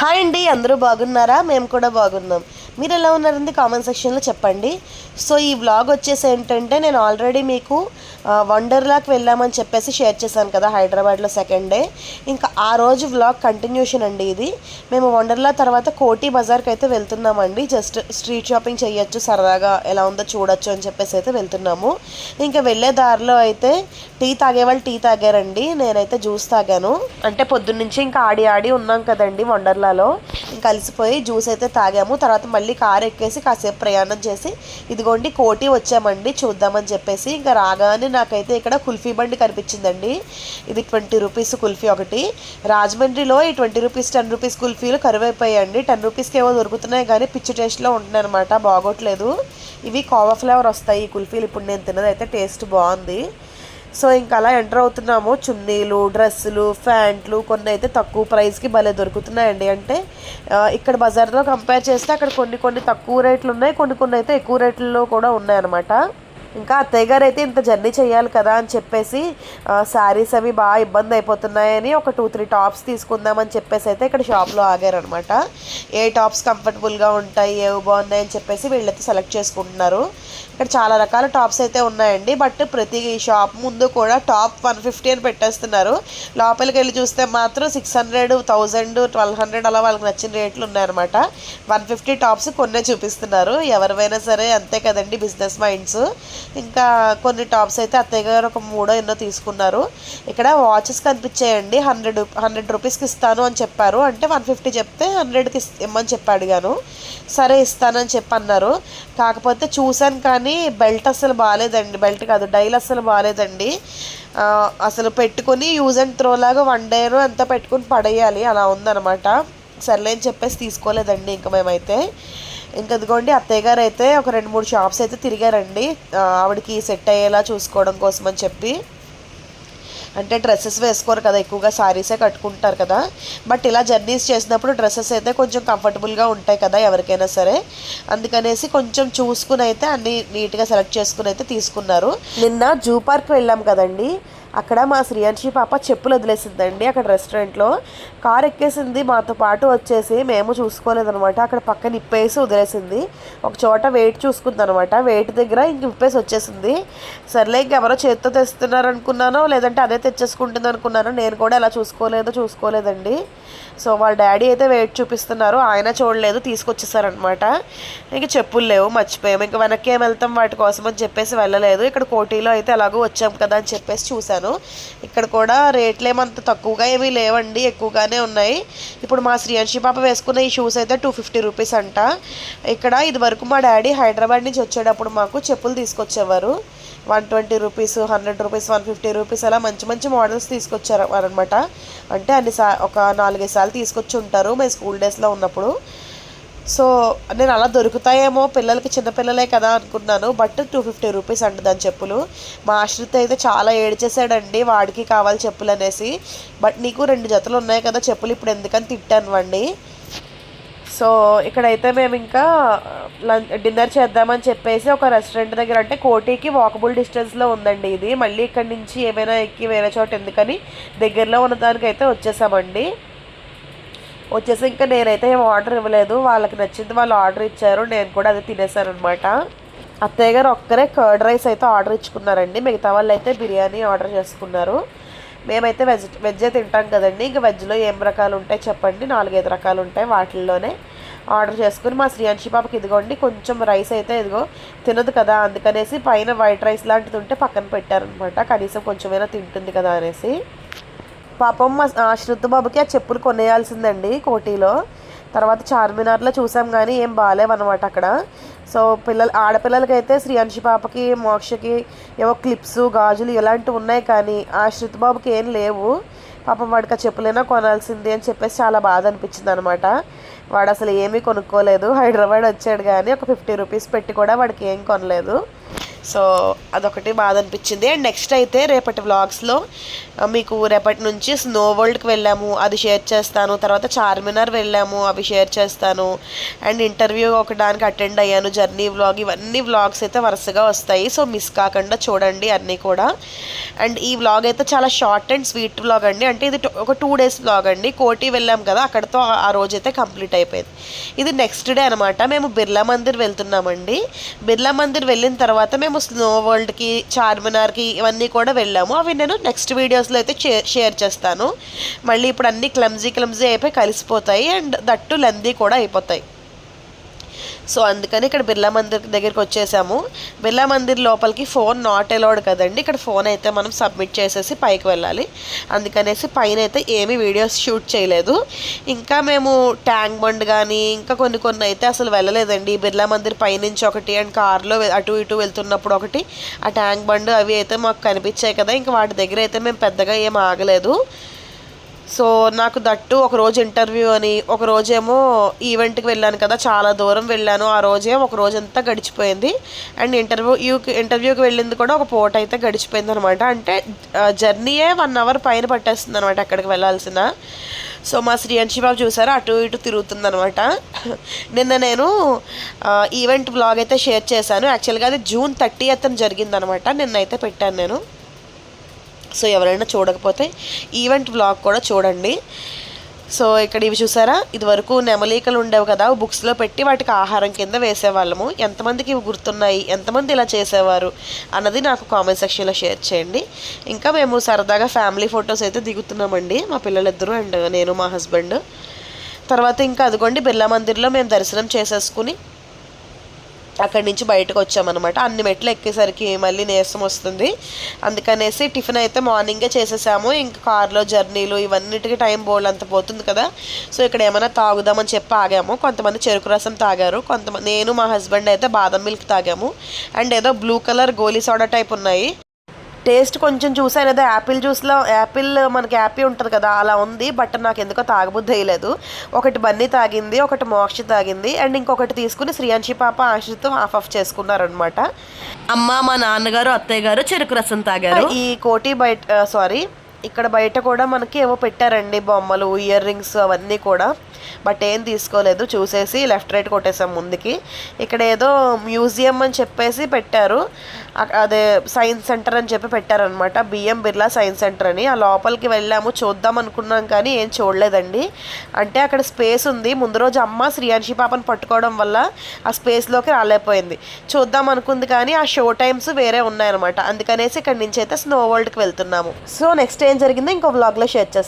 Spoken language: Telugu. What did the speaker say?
హాయ్ అండి అందరూ బాగున్నారా? మేము కూడా బాగున్నాం. మీరు ఎలా ఉన్నారండి కామెంట్ సెక్షన్లో చెప్పండి. సో ఈ వ్లాగ్ వచ్చేసి ఏంటంటే నేను ఆల్రెడీ మీకు వండర్లాకి వెళ్ళామని చెప్పేసి షేర్ చేశాను కదా హైదరాబాద్లో సెకండ్ డే ఇంకా ఆ రోజు వ్లాగ్ కంటిన్యూషన్ అండి ఇది. మేము వండర్లా తర్వాత కోటి బజార్కి అయితే వెళ్తున్నామండి. జస్ట్ స్ట్రీట్ షాపింగ్ చేయొచ్చు సరదాగా ఎలా ఉందో చూడొచ్చు అని చెప్పేసి అయితే వెళ్తున్నాము. ఇంకా వెళ్ళే దారిలో అయితే టీ తాగేవాళ్ళు టీ తాగారండి. నేనైతే జ్యూస్ తాగాను. అంటే పొద్దున్నుంచి ఇంకా ఆడి ఆడి ఉన్నాం కదండి వండర్లాలో కలిసిపోయి జ్యూస్ అయితే తాగాము. తర్వాత మళ్ళీ కారు ఎక్కేసి కాసేపు ప్రయాణం చేసి ఇదిగోండి కోటి వచ్చామండి చూద్దామని చెప్పేసి ఇంకా రాగానే నాకైతే ఇక్కడ కుల్ఫీ బండి కనిపించిందండి. ఇది ట్వంటీ రూపీస్ కుల్ఫీ ఒకటి. రాజమండ్రిలో ఈ ట్వంటీ రూపీస్ టెన్ రూపీస్ కుల్ఫీలు కరువైపోయాయండి. టెన్ రూపీస్కి ఏవో దొరుకుతున్నాయి కానీ పిచ్చి టేస్ట్లో ఉంటున్నాయి అనమాట బాగోట్లేదు. ఇవి కోవా ఫ్లేవర్ వస్తాయి ఈ కుల్ఫీలు. ఇప్పుడు నేను తిన్నది అయితే టేస్ట్ బాగుంది. సో ఇంకా అలా ఎంటర్ అవుతున్నాము. చున్నీలు డ్రెస్సులు ప్యాంట్లు కొన్ని అయితే తక్కువ ప్రైస్కి భలే దొరుకుతున్నాయండి. అంటే ఇక్కడ బజార్తో కంపేర్ చేస్తే అక్కడ కొన్ని కొన్ని తక్కువ రేట్లు ఉన్నాయి. కొన్ని కొన్ని అయితే ఎక్కువ రేట్లలో కూడా ఉన్నాయన్నమాట. ఇంకా అత్తయ్య గారు అయితే ఇంత జర్నీ చేయాలి కదా అని చెప్పేసి శారీస్ అవి బాగా ఇబ్బంది అయిపోతున్నాయని ఒక టూ త్రీ టాప్స్ తీసుకుందామని చెప్పేసి అయితే ఇక్కడ షాప్లో ఆగారనమాట ఏ టాప్స్ కంఫర్టబుల్గా ఉంటాయి ఏవి బాగున్నాయి అని చెప్పేసి వీళ్ళైతే సెలెక్ట్ చేసుకుంటున్నారు. ఇక్కడ చాలా రకాల టాప్స్ అయితే ఉన్నాయండి. బట్ ప్రతి షాప్ ముందు కూడా టాప్ వన్ ఫిఫ్టీ అని పెట్టేస్తున్నారు. లోపలికి వెళ్ళి చూస్తే మాత్రం six hundred thousand twelve hundred అలా వాళ్ళకి నచ్చిన రేట్లు ఉన్నాయన్నమాట. వన్ ఫిఫ్టీ టాప్స్ కొన్నే చూపిస్తున్నారు. ఎవరివైనా సరే అంతే కదండి బిజినెస్ మైండ్స్. ఇంకా కొన్ని టాప్స్ అయితే అత్తయ్య గారు ఒక మూడో ఎన్నో తీసుకున్నారు. ఇక్కడ వాచెస్ కనిపించాయండి. హండ్రెడ్ హండ్రెడ్ రూపీస్కి ఇస్తాను అని చెప్పారు. అంటే వన్ ఫిఫ్టీ చెప్తే హండ్రెడ్కి ఇమ్మని చెప్పి అడిగాను సరే ఇస్తానని చెప్పి అన్నారు కాకపోతే చూశాను కానీ బెల్ట్ అసలు బాగాలేదండి బెల్ట్ కాదు డైల్ అసలు బాగాలేదండి అసలు పెట్టుకొని యూజ్ అండ్ త్రో లాగా వన్ డేను అంతా పెట్టుకుని పడేయాలి. అలా ఉందన్నమాట. సర్లే అని చెప్పేసి తీసుకోలేదండి ఇంకా మేమైతే. ఇంకదిగోండి అత్తయ్య గారు అయితే ఒక రెండు మూడు షాప్స్ అయితే తిరిగారండి. ఆవిడకి సెట్ అయ్యేలా చూసుకోవడం కోసం అని చెప్పి. అంటే డ్రెస్సెస్ వేసుకోరు కదా ఎక్కువగా శారీసే కట్టుకుంటారు కదా. బట్ ఇలా జర్నీస్ చేసినప్పుడు డ్రెస్సెస్ అయితే కొంచెం కంఫర్టబుల్గా ఉంటాయి కదా ఎవరికైనా సరే. అందుకనేసి కొంచెం చూసుకుని అయితే అన్నీ నీట్గా సెలెక్ట్ చేసుకుని అయితే తీసుకున్నారు. నిన్న జూ పార్క్ వెళ్ళాం కదండి. అక్కడ మా శ్రీయాంశి పాప చెప్పులు వదిలేసిందండి అక్కడ రెస్టారెంట్లో. కార్ ఎక్కేసింది మాతో పాటు వచ్చేసి మేము చూసుకోలేదనమాట. అక్కడ పక్కన ఇప్పేసి వదిలేసింది. ఒక చోట వెయిట్ చూసుకుందనమాట. వెయిట్ దగ్గర ఇంక ఇప్పేసి వచ్చేసింది. సర్లే ఇంకెవరో చేత్తో తెస్తున్నారు అనుకున్నానో లేదంటే అదే తెచ్చేసుకుంటుంది అనుకున్నానో నేను కూడా ఎలా చూసుకోలేదో చూసుకోలేదండి. సో వాళ్ళ డాడీ అయితే వెయిట్ చూపిస్తున్నారు. ఆయన చూడలేదు తీసుకొచ్చేసారనమాట. ఇంక చెప్పులు లేవు మర్చిపోయాము ఇంక వెనక్కి ఏం వెళ్తాం వాటి కోసం అని చెప్పేసి వెళ్ళలేదు. ఇక్కడ కోటీలో అయితే ఎలాగో వచ్చాం కదా అని చెప్పేసి చూశాను. ఇక్కడ కూడా రేట్లు ఏమంత తక్కువగా ఏమీ లేవండి ఎక్కువగానే ఉన్నాయి. ఇప్పుడు మా శ్రీయాంశి పాప వేసుకున్న ఈ షూస్ అయితే టూ ఫిఫ్టీ రూపీస్ అంట. ఇక్కడ ఇది వరకు మా డాడీ హైదరాబాద్ నుంచి వచ్చేటప్పుడు మాకు చెప్పులు తీసుకొచ్చేవారు. One twenty rupees hundred rupees one fifty rupees అలా మంచి మంచి మోడల్స్ తీసుకొచ్చారు అనమాట అంటే అన్ని సా ఒక నాలుగైదు సార్లు తీసుకొచ్చి ఉంటారు. మేము స్కూల్ డేస్లో ఉన్నప్పుడు సో నేను అలా దొరుకుతాయేమో పిల్లలకి చిన్నపిల్లలే కదా అనుకున్నాను. బట్ టూ ఫిఫ్టీ రూపీస్ అంట దాని చెప్పులు. మా ఆశ్రిత అయితే చాలా ఏడ్చేసాడండి వాడికి కావాలి చెప్పులు అనేసి. బట్ నీకు రెండు జతలు ఉన్నాయి కదా చెప్పులు ఇప్పుడు ఎందుకని తిట్టాను వండి సో ఇక్కడైతే మేము ఇంకా లంచ్ డిన్నర్ చేద్దామని చెప్పేసి ఒక రెస్టారెంట్ దగ్గర అంటే కోటికి వాకబుల్ డిస్టెన్స్లో ఉందండి ఇది. మళ్ళీ ఇక్కడ నుంచి ఏమైనా ఎక్కి వేరే చోట ఎందుకని దగ్గరలో ఉన్న దానికైతే వచ్చేసామండి. వచ్చేసి ఇంకా నేనైతే ఏం ఆర్డర్ ఇవ్వలేదు. వాళ్ళకి నచ్చింది వాళ్ళు ఆర్డర్ ఇచ్చారు. నేను కూడా అది తినేసాను అనమాట అత్తయ్య గారు ఒక్కరే కర్డ్ రైస్ అయితే ఆర్డర్ ఇచ్చుకున్నారండి. మిగతా వాళ్ళు అయితే బిర్యానీ ఆర్డర్ చేసుకున్నారు. మేమైతే వెజ్ వెజ్జే తింటాం కదండి. ఇంకా వెజ్లో ఏం రకాలు ఉంటాయి చెప్పండి. నాలుగైదు రకాలు ఉంటాయి వాటిల్లోనే ఆర్డర్ చేసుకుని మా శ్రీయాంశి పాపకి ఇదిగోండి. కొంచెం రైస్ అయితే ఇదిగో తినదు కదా అందుకనేసి పైన వైట్ రైస్ లాంటిది ఉంటే పక్కన పెట్టారనమాట కనీసం కొంచెమైనా తింటుంది కదా అనేసి. పాపం మా ఆ శృత్ బాబుకి ఆ చెప్పులు కొనేయాల్సిందండి కోటీలో. తర్వాత చార్మినార్లో చూసాం కానీ ఏం బాగాలేవన్నమాట అక్కడ. సో పిల్లలు ఆడపిల్లలకైతే శ్రీయాంశి పాపకి మోక్షకి ఏవో క్లిప్స్ గాజులు ఇలాంటివి ఉన్నాయి కానీ ఆ శృత్ బాబుకి ఏం లేవు. పాపం వాడికి ఆ చెప్పులైనా కొనాల్సింది అని చెప్పేసి చాలా బాధ అనిపించింది అనమాట వాడు అసలు ఏమీ కొనుక్కోలేదు. హైదరాబాద్ వచ్చాడు కానీ ఒక ఫిఫ్టీ రూపీస్ పెట్టి కూడా వాడికి ఏం కొనలేదు. సో అదొకటి బాధ అనిపించింది అండ్ నెక్స్ట్ అయితే రేపటి వ్లాగ్స్లో మీకు రేపటి నుంచి స్నో వరల్డ్కి వెళ్ళాము అది షేర్ చేస్తాను. తర్వాత చార్మినార్ వెళ్ళాము అవి షేర్ చేస్తాను. అండ్ ఇంటర్వ్యూ ఒకదానికి అటెండ్ అయ్యాను జర్నీ వ్లాగ్. ఇవన్నీ వ్లాగ్స్ అయితే వరుసగా వస్తాయి. సో మిస్ కాకుండా చూడండి అన్నీ కూడా. అండ్ ఈ వ్లాగ్ అయితే చాలా షార్ట్ అండ్ స్వీట్ వ్లాగ్ అండి. అంటే ఇది ఒక టూ డేస్ వ్లాగ్ అండి. కోటి వెళ్ళాం కదా అక్కడతో ఆ- ఆ రోజు అయితే కంప్లీట్ అయిపోయింది. ఇది నెక్స్ట్ డే అనమాట మేము బిర్లా మందిర్ వెళ్తున్నామండి. బిర్లా మందిర్ వెళ్ళిన తర్వాత మేము స్నో వరల్డ్కి చార్మినార్కి ఇవన్నీ కూడా వెళ్ళాము. అవి నేను నెక్స్ట్ వీడియోస్లో అయితే షేర్ షేర్ చేస్తాను. మళ్ళీ ఇప్పుడు అన్నీ క్లమ్జీ క్లమ్జీ అయిపోయి కలిసిపోతాయి. అండ్ దట్టు లెందీ కూడా అయిపోతాయి. సో అందుకని ఇక్కడ బిర్లా మందిర్ దగ్గరికి వచ్చేసాము. బిర్లా మందిర్ లోపలికి ఫోన్ నాట్ అలౌడ్ కదండి. ఇక్కడ ఫోన్ అయితే మనం సబ్మిట్ చేసేసి పైకి వెళ్ళాలి. అందుకనేసి పైన అయితే ఏమీ వీడియోస్ షూట్ చేయలేదు. ఇంకా మేము ట్యాంక్ బండ్ కానీ ఇంకా కొన్ని కొన్ని అయితే అసలు వెళ్ళలేదండి. బిర్లా మందిర్ పైనుంచి ఒకటి అండ్ కార్లో అటు ఇటు వెళ్తున్నప్పుడు ఒకటి. ఆ ట్యాంక్ బండ్ అవి అయితే మాకు కనిపించాయి కదా. ఇంకా వాటి దగ్గర అయితే మేము పెద్దగా ఏం ఆగలేదు. సో నాకు దట్టు ఒక రోజు ఇంటర్వ్యూ అని ఒక రోజేమో ఈవెంట్కి వెళ్ళాను కదా చాలా దూరం వెళ్ళాను. ఆ రోజే ఒక రోజంతా గడిచిపోయింది. అండ్ ఇంటర్వ్యూ ఇంటర్వ్యూకి వెళ్ళింది కూడా ఒక పూట అయితే గడిచిపోయింది అనమాట అంటే జర్నీయే వన్ అవర్ పైన పట్టేస్తుంది అనమాట అక్కడికి వెళ్ళాల్సిన. సో మా శ్రీయంశి బాబు చూసారా? అటు ఇటు తిరుగుతుందనమాట. నిన్న నేను ఈవెంట్ బ్లాగ్ అయితే షేర్ చేశాను. యాక్చువల్గా అది జూన్ థర్టీ ఎత్తున జరిగిందనమాట. నిన్నైతే పెట్టాను నేను. సో ఎవరైనా చూడకపోతే ఈవెంట్ బ్లాగ్ కూడా చూడండి. సో ఇక్కడ ఇవి చూసారా? ఇదివరకు నెమలీకలు ఉండేవి కదా. బుక్స్లో పెట్టి వాటికి ఆహారం కింద వేసేవాళ్ళము. ఎంతమందికి ఇవి గుర్తున్నాయి? ఎంతమంది ఇలా చేసేవారు? అన్నది నాకు కామెంట్ సెక్షన్లో షేర్ చేయండి. ఇంకా మేము సరదాగా ఫ్యామిలీ ఫొటోస్ అయితే దిగుతున్నామండి. మా పిల్లలిద్దరూ అండ్ నేను మా హస్బెండ్ తర్వాత ఇంకా అదిగోండి బిర్లా మందిర్లో మేము దర్శనం చేసేసుకుని అక్కడి నుంచి బయటకు వచ్చామన్నమాట. అన్ని మెట్లు ఎక్కేసరికి మళ్ళీ నీరసం వస్తుంది. అందుకనేసి టిఫిన్ అయితే మార్నింగే చేసేసాము. ఇంకా కార్లో జర్నీలు ఇవన్నిటికి టైం బోల్డ్ అంత పోతుంది కదా. సో ఇక్కడ ఏమైనా తాగుదామని చెప్పి ఆగాము. కొంతమంది చెరుకు రసం తాగారు. కొంతమంది నేను మా హస్బెండ్ అయితే బాదం మిల్క్ తాగాము. అండ్ ఏదో blue colour goli soda type ఉన్నాయి. టేస్ట్ కొంచెం చూసాను ఏదో యాపిల్ జ్యూస్లో యాపిల్ మనకి యాపీ ఉంటుంది కదా అలా ఉంది బట్ నాకు ఎందుకో తాగబుద్ధి వేయలేదు ఒకటి బన్నీ తాగింది ఒకటి మోక్షి తాగింది అండ్ ఇంకొకటి తీసుకుని శ్రీయాంశి పాప ఆశ్రితో హాఫ్ ఆఫ్ చేసుకున్నారనమాట అమ్మ మా నాన్నగారు అత్తయ్య గారు చెరుకు రసం తాగారు. ఈ కోటి బయట సారీ ఇక్కడ బయట కూడా మనకి ఏవో పెట్టారండి బొమ్మలు ఇయర్ రింగ్స్ అవన్నీ కూడా. బట్ ఏం తీసుకోలేదు చూసేసి లెఫ్ట్ రైట్ కొట్టేసాం ముందుకి. ఇక్కడ ఏదో మ్యూజియం అని చెప్పేసి పెట్టారు. అదే సైన్స్ సెంటర్ అని చెప్పి పెట్టారనమాట. బిఎం బిర్లా సైన్స్ సెంటర్ అని. ఆ లోపలికి వెళ్ళాము చూద్దాం అనుకున్నాం కానీ ఏం చూడలేదండి. అంటే అక్కడ స్పేస్ ఉంది. ముందు రోజు అమ్మ శ్రీయాంశి పాపను పట్టుకోవడం వల్ల ఆ స్పేస్లోకి రాలేకపోయింది. చూద్దాం అనుకుంది కానీ ఆ షో టైమ్స్ వేరే ఉన్నాయన్నమాట. అందుకనేసి ఇక్కడ నుంచి అయితే స్నో వరల్డ్కి వెళ్తున్నాము. సో నెక్స్ట్ ఏం జరిగిందో ఇంకో బ్లాగ్లో షేర్ చేస్తాను